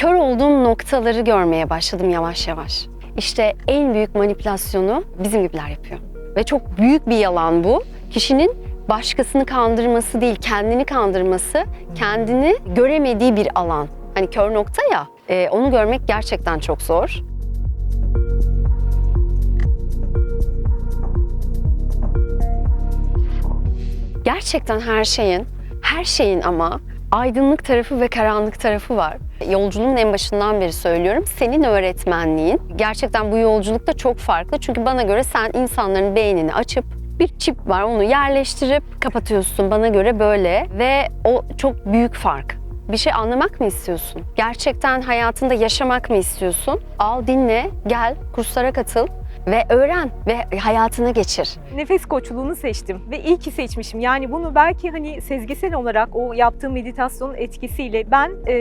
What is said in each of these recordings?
kör olduğum noktaları görmeye başladım yavaş yavaş. İşte en büyük manipülasyonu bizim gibiler yapıyor. Ve çok büyük bir yalan bu. Kişinin başkasını kandırması değil, kendini kandırması, kendini göremediği bir alan. Hani kör nokta ya, e, onu görmek gerçekten çok zor. Gerçekten her şeyin, her şeyin ama aydınlık tarafı ve karanlık tarafı var. Yolculuğumun en başından beri söylüyorum. Senin öğretmenliğin gerçekten bu yolculukta çok farklı. Çünkü bana göre sen insanların beynini açıp bir çip var onu yerleştirip kapatıyorsun. Bana göre böyle ve o çok büyük fark. Bir şey anlamak mı istiyorsun? Gerçekten hayatında yaşamak mı istiyorsun? Al dinle, gel kurslara katıl ve öğren ve hayatına geçir. Nefes koçluğunu seçtim ve iyi ki seçmişim. Yani bunu belki hani sezgisel olarak o yaptığım meditasyonun etkisiyle ben e,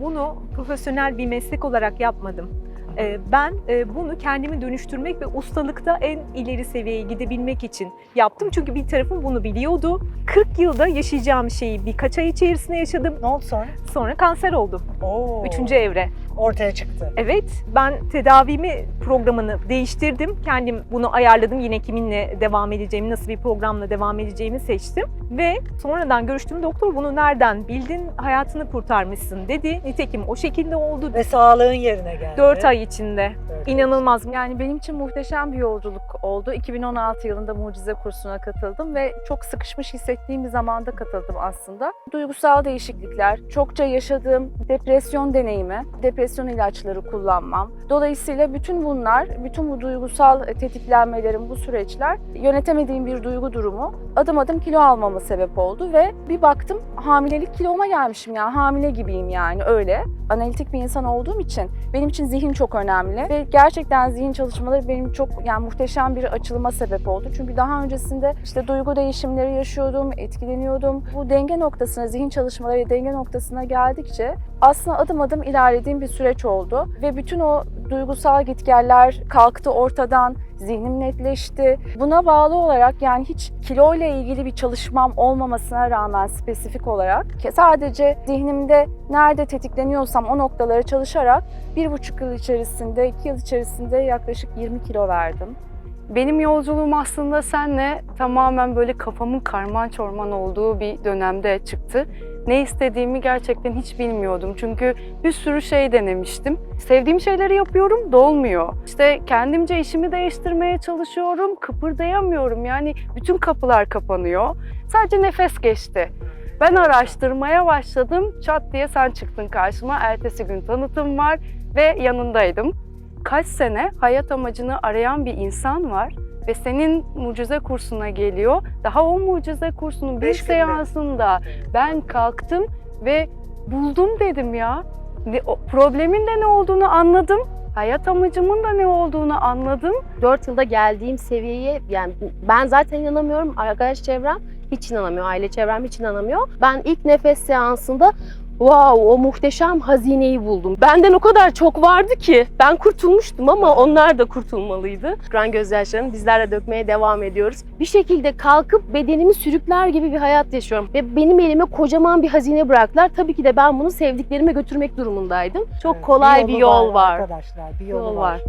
bunu profesyonel bir meslek olarak yapmadım. E, ben e, bunu kendimi dönüştürmek ve ustalıkta en ileri seviyeye gidebilmek için yaptım. Çünkü bir tarafım bunu biliyordu. 40 yılda yaşayacağım şeyi birkaç ay içerisinde yaşadım. Ne oldu sonra? Sonra kanser oldum. Oo. Üçüncü evre. Ortaya çıktı. Evet, ben tedavimi programını değiştirdim. Kendim bunu ayarladım. Yine kiminle devam edeceğimi, nasıl bir programla devam edeceğimi seçtim. Ve sonradan görüştüğüm doktor bunu nereden bildin, hayatını kurtarmışsın dedi. Nitekim o şekilde oldu. Ve sağlığın yerine geldi. 4 ay içinde. Ay. İnanılmaz. Yani benim için muhteşem bir yolculuk oldu. 2016 yılında Mucize kursuna katıldım ve çok sıkışmış hissettiğim bir zamanda katıldım aslında. Duygusal değişiklikler, çokça yaşadığım depresyon deneyimi, depresyon ilaçları kullanmam. Dolayısıyla bütün bunlar, bütün bu duygusal tetiklenmelerim, bu süreçler yönetemediğim bir duygu durumu adım adım kilo almama sebep oldu ve bir baktım hamilelik kiloma gelmişim yani hamile gibiyim yani öyle. Analitik bir insan olduğum için benim için zihin çok önemli ve gerçekten zihin çalışmaları benim çok yani muhteşem bir açılıma sebep oldu. Çünkü daha öncesinde işte duygu değişimleri yaşıyordum, etkileniyordum. Bu denge noktasına, zihin çalışmaları denge noktasına geldikçe aslında adım adım ilerlediğim bir süreç oldu ve bütün o duygusal gitgeller kalktı ortadan, zihnim netleşti. Buna bağlı olarak yani hiç kilo ile ilgili bir çalışmam olmamasına rağmen spesifik olarak sadece zihnimde nerede tetikleniyorsam o noktaları çalışarak bir buçuk yıl içerisinde, iki yıl içerisinde yaklaşık 20 kilo verdim. Benim yolculuğum aslında senle tamamen böyle kafamın karman çorman olduğu bir dönemde çıktı. Ne istediğimi gerçekten hiç bilmiyordum. Çünkü bir sürü şey denemiştim. Sevdiğim şeyleri yapıyorum, dolmuyor. İşte kendimce işimi değiştirmeye çalışıyorum, kıpırdayamıyorum. Yani bütün kapılar kapanıyor. Sadece nefes geçti. Ben araştırmaya başladım. Çat diye sen çıktın karşıma. Ertesi gün tanıtım var ve yanındaydım kaç sene hayat amacını arayan bir insan var ve senin mucize kursuna geliyor. Daha o mucize kursunun bir Beş günde. seansında ben kalktım ve buldum dedim ya. Problemin de ne olduğunu anladım. Hayat amacımın da ne olduğunu anladım. 4 yılda geldiğim seviyeye yani ben zaten inanamıyorum. Arkadaş çevrem hiç inanamıyor. Aile çevrem hiç inanamıyor. Ben ilk nefes seansında wow o muhteşem hazineyi buldum. Benden o kadar çok vardı ki ben kurtulmuştum ama onlar da kurtulmalıydı. Şükran gözyaşlarını bizlerle dökmeye devam ediyoruz. Bir şekilde kalkıp bedenimi sürükler gibi bir hayat yaşıyorum. Ve benim elime kocaman bir hazine bıraktılar. Tabii ki de ben bunu sevdiklerime götürmek durumundaydım. Çok kolay bir, yol var. Arkadaşlar bir yolu Yol var. var.